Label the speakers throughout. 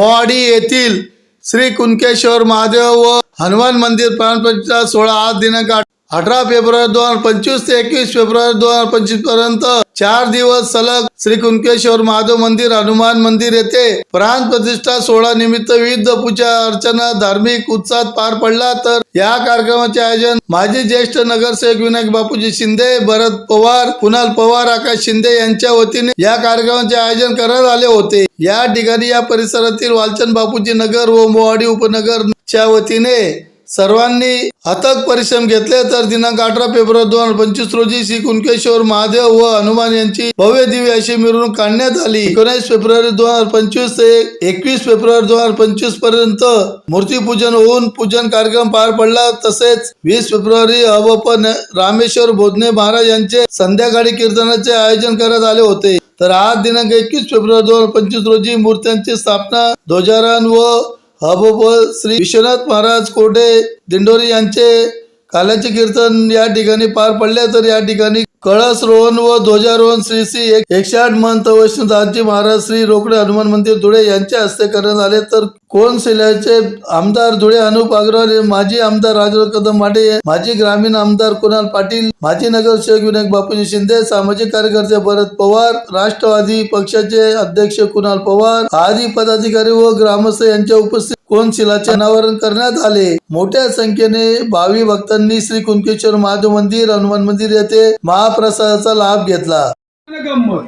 Speaker 1: मोवाडी येथील श्री कुणकेश्वर महादेव व हनुमान मंदिर प्राणप्रतिष्ठा सोळा आज दिनांक अठरा फेब्रुवारी दोन हजार पंचवीस ते एकवीस फेब्रुवारी दोन हजार पंचवीसपर्यंत चार दिवस सलग श्री कुणकेश्वर महादेव मंदिर हनुमान मंदिर येथे प्राण प्रतिष्ठा सोहळा निमित्त विविध पूजा अर्चना धार्मिक उत्साहात पार पडला. तर या कार्यक्रमाचे आयोजन माजी ज्येष्ठ नगरसेवक विनायक बापूजी शिंदे भरत पवार कुणाल पवार आकाश शिंदे यांच्या वतीने या कार्यक्रमाचे आयोजन करण्यात आले होते. या ठिकाणी या परिसरातील वालचंद बापूजी नगर व मोवाडी उपनगरच्या वतीने सर्वांनी अथक परिश्रम घेतले तर दिनांक अठरा फेब्रुवारी दोन हजार पंचवीस रोजी श्री कुणकेश्वर महादेव व हनुमान यांची भव्य दिव्य अशी मिरवणूक काढण्यात आली. एकोणीस फेब्रुवारी दोन हजार पंचवीस ते एकवीस फेब्रुवारी दोन हजार पंचवीसपर्यंत मूर्तीपूजन होऊन पूजन कार्यक्रम पार पडला. तसेच वीस फेब्रुवारी अवपन रामेश्वर बोधने महाराज यांचे संध्याकाळी कीर्तनाचे आयोजन करण्यात आले होते. तर आज दिनांक एकवीस फेब्रुवारी दोन हजार पंचवीस रोजी मूर्त्यांची स्थापना ध्वजारण व हबोब श्री विश्वनाथ महाराज कोडे दिंडोरी यांचे काल्याचे कीर्तन या ठिकाणी पार पडले तर या ठिकाणी कळस रोहन व ध्वजारोहण श्री श्री एकशे आठ महंत वैष्णवदासजी महाराज श्री रोकडे हनुमान मंदिर धुळे यांच्या हस्ते करण्यात आले. तर कोण शिल्याचे आमदार धुळे अनुप अग्रवाल माजी आमदार राजराव कदम माडे माजी ग्रामीण आमदार कुणाल पाटील माजी नगरसेवक विनायक बापूजी शिंदे सामाजिक कार्यकर्ते भरत पवार राष्ट्रवादी पक्षाचे अध्यक्ष कुणाल पवार आदी पदाधिकारी व ग्रामस्थ यांच्या उपस्थित कोनशिलाचे अनावरण करण्यात आले? मोठ्या संख्येने भावी भक्तांनी श्री कुणकेश्वर महादेव मंदिर हनुमान मंदिर येथे महाप्रसादाचा लाभ घेतला.
Speaker 2: गंमत.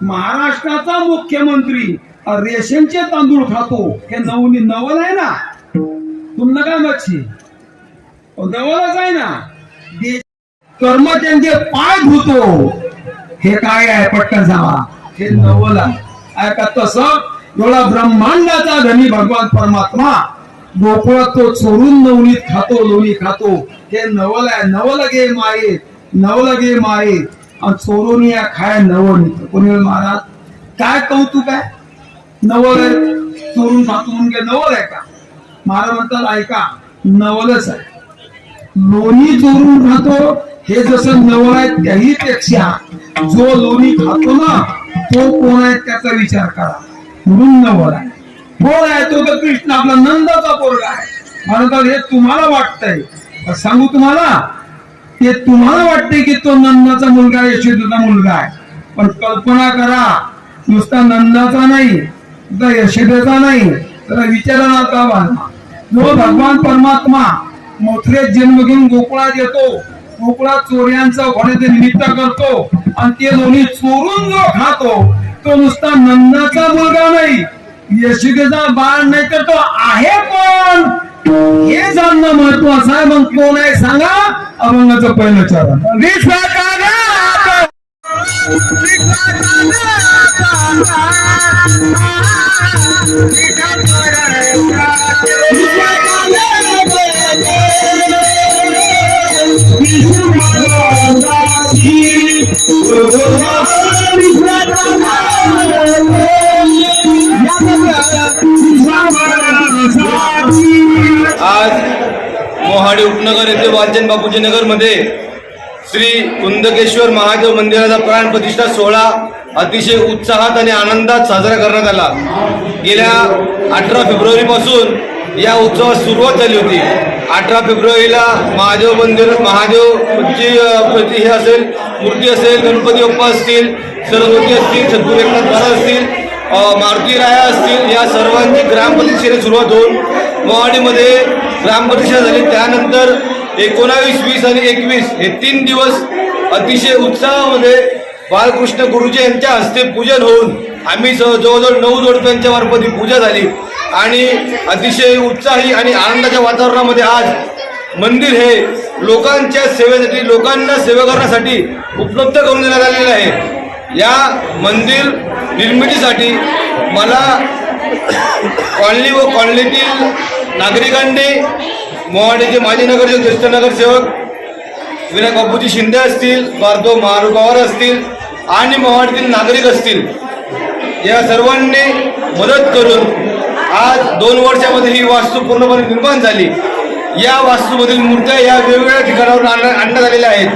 Speaker 2: महाराष्ट्राचा मुख्यमंत्री रेशनचे तांदूळ खातो. हे नवनी नवल आहे ना? तुम्हाला काय मच्छी नवलच आहे ना? कर्म त्यांचे पाय धुतो. हे काय आहे? पटकन सांगा. हे नवल आहे. का तसं एवढा ब्रह्मांडाचा धनी भगवान परमात्मा गोकुळात तो चोरून नवनीत खातो लोणी खातो. हे नवल आहे नवल गे माये नवल गे माये. आणि चोरून या खाय नवनीत कोणी महाराज? काय कौतुक आहे नवल आहे चोरून खातो म्हणून काय नवल आहे का? महाराज म्हणतात ऐका नवलच आहे. लोणी चोरून खातो हे जसं नवल आहे त्याही पेक्षा जो लोणी खातो ना तो कोण आहे त्याचा विचार करा. म्हणून नवल आहे. कोण आहे तो तर कृष्ण आपला नंदाचा पोरगा आहे. म्हणतात हे तुम्हाला वाटतंय. सांगू तुम्हाला ते तुम्हाला वाटते की तो नंदाचा मुलगा यशोदेचा मुलगा आहे. पण कल्पना करा नुसता नंदाचा नाही तर यशोदेचा नाही. तर विचाराला का बांधा जो भगवान परमात्मा मोथरेत जन्म घेऊन गोकुळात येतो गोकुळात चोऱ्यांचा घोड्याचे निमित्त करतो आणि ते दोन्ही चोरून जो खातो तो नुसता नंदाचा मुलगा नाही. यशोदेचा बाळ नाही तर तो आहे कोण? हे जाणणं महत्वाचं आहे. मग कोण आहे सांगा? अभंगाचं पहिलं चरण. वीस
Speaker 3: आज मोहाडी उपनगर येथे वाचन बापूजी नगरमध्ये श्री कुंदकेश्वर महादेव मंदिराचा प्राण प्रतिष्ठा सोहळा अतिशय उत्साहात आणि आनंदात साजरा करण्यात आला. गेल्या अठरा फेब्रुवारीपासून या उत्सवास सुरुवात झाली होती. अठरा फेब्रुवारीला महादेव मंदिर महादेवची प्रति हे असेल मूर्ती असेल गणपती बाप्पा असतील सरस्वती असतील छत्रपती एकनाथ महाराज असतील मारुती राया असतील या सर्वांची ग्रामपंचायतीने सुरुवात होऊन मोहाडीमध्ये ग्रामप्रतिष्ठा झाली. त्यानंतर एकोणावीस वीस आणि एकवीस हे तीन दिवस अतिशय उत्साहामध्ये बालकृष्ण गुरुजी यांच्या हस्ते पूजन होऊन आम्ही जवळजवळ नऊ जोडप्यांच्या मार्फत ही पूजा झाली. आणि अतिशय उत्साही आणि आनंदाच्या वातावरणामध्ये आज मंदिर हे लोकांच्या सेवेसाठी लोकांना सेवा करण्यासाठी उपलब्ध करून देण्यात आलेलं आहे. या मंदिर निर्मितीसाठी मला कॉलनी व कॉलनीतील नागरिकांनी मोहाडीचे माजी नगरसेवक ज्येष्ठ नगरसेवक विनायक बापूजी शिंदे असतील बारदो मारू पवार असतील आणि मोहाडीतील नागरिक असतील या सर्वांनी मदत करून आज दोन वर्षामध्ये ही वास्तू पूर्णपणे निर्माण झाली. या वास्तूमधील मूर्त्या या वेगवेगळ्या ठिकाणावर आणण्यात आलेल्या आहेत.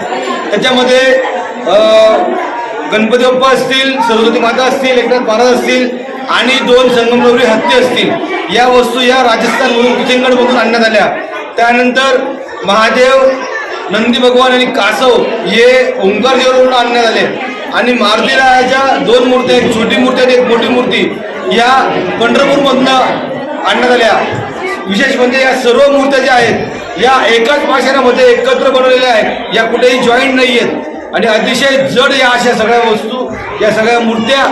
Speaker 3: त्याच्यामध्ये गणपती बाप्पा असतील सरस्वती माता असतील एकनाथ महाराज असतील आणि दोन संगमरवरी हत्ती असतील. या वस्तू या राजस्थानमधून किशनगडमधून आणण्यात आल्या. त्यानंतर महादेव नंदी भगवान आणि कासव हे ओंकारदेववरून आणण्यात आले. आणि मारुतीरायाच्या दोन मूर्त्या एक छोटी मूर्ती आणि एक मोठी मूर्ती या पंढरपूरमधनं आणण्यात आल्या. विशेष म्हणजे या सर्व मूर्त्या ज्या आहेत या एकाच पाषाणामध्ये एकत्र बनवलेल्या आहेत. या कुठेही जॉईंट नाही आहेत आणि अतिशय जड या अशा सगळ्या वस्तू या सगळ्या मूर्त्या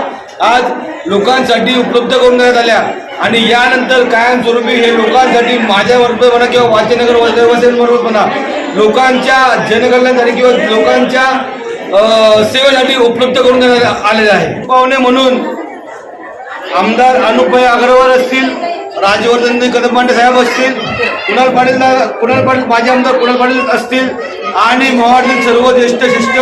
Speaker 3: आज लोकांसाठी उपलब्ध करून देण्यात आल्या. आणि यानंतर कायमस्वरूपी हे लोकांसाठी माझ्याबरोबर म्हणा किंवा वाचनगर वसेबरोबर म्हणा लोकांच्या जनकल्याणासाठी किंवा लोकांच्या सेवेसाठी उपलब्ध करून देण्यात आलेलं आहे. पाहुणे म्हणून आमदार अनुपय अग्रवाल असतील राजवर्धन कदमपांडे साहेब असतील कुणाल पाटील कुणाल पाटील माजी आमदार कुणाल पाटील असतील आणि मोहाडील सर्व ज्येष्ठ शिष्ट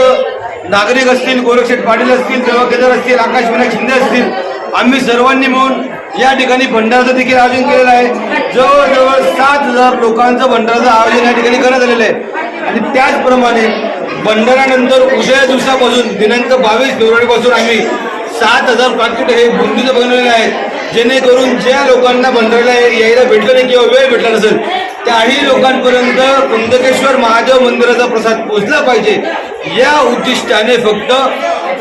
Speaker 3: नागरिक असतील गोरक्षेठ पाटील असतील देवा केदार असतील आकाश विनायक शिंदे असतील आम्ही सर्वांनी मिळून या ठिकाणी भंडाराचं देखील आयोजन केलेलं आहे. जवळजवळ सात हजार लोकांचं भंडाराचं आयोजन या ठिकाणी करण्यात आलेलं आहे. आणि त्याचप्रमाणे भंडारानंतर उद्या दिवसापासून दिनांक बावीस फेब्रुवारीपासून आम्ही सात हजार पाकिट हे बुंदीचं बनवलेले आहेत जेणेकरून ज्या लोकांना भंडारला यायला भेटलं नाही किंवा वेळ भेटला नसेल त्याही लोकांपर्यंत कुंदकेश्वर महादेव मंदिराचा प्रसाद पोहोचला पाहिजे. या उद्दिष्टाने फक्त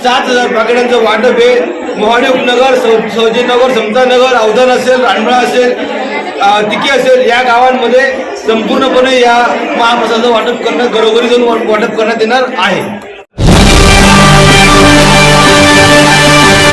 Speaker 3: सात हजार पाकिटांचं वाटप हे मोहाडी उपनगर सौ- सौजनगर समतानगर अवधान असेल रानबळा असेल तिकी असेल या गावांमध्ये संपूर्णपणे या महाप्रसादाचं वाटप करण्यात घरोघरी जाऊन वाटप करण्यात येणार आहे.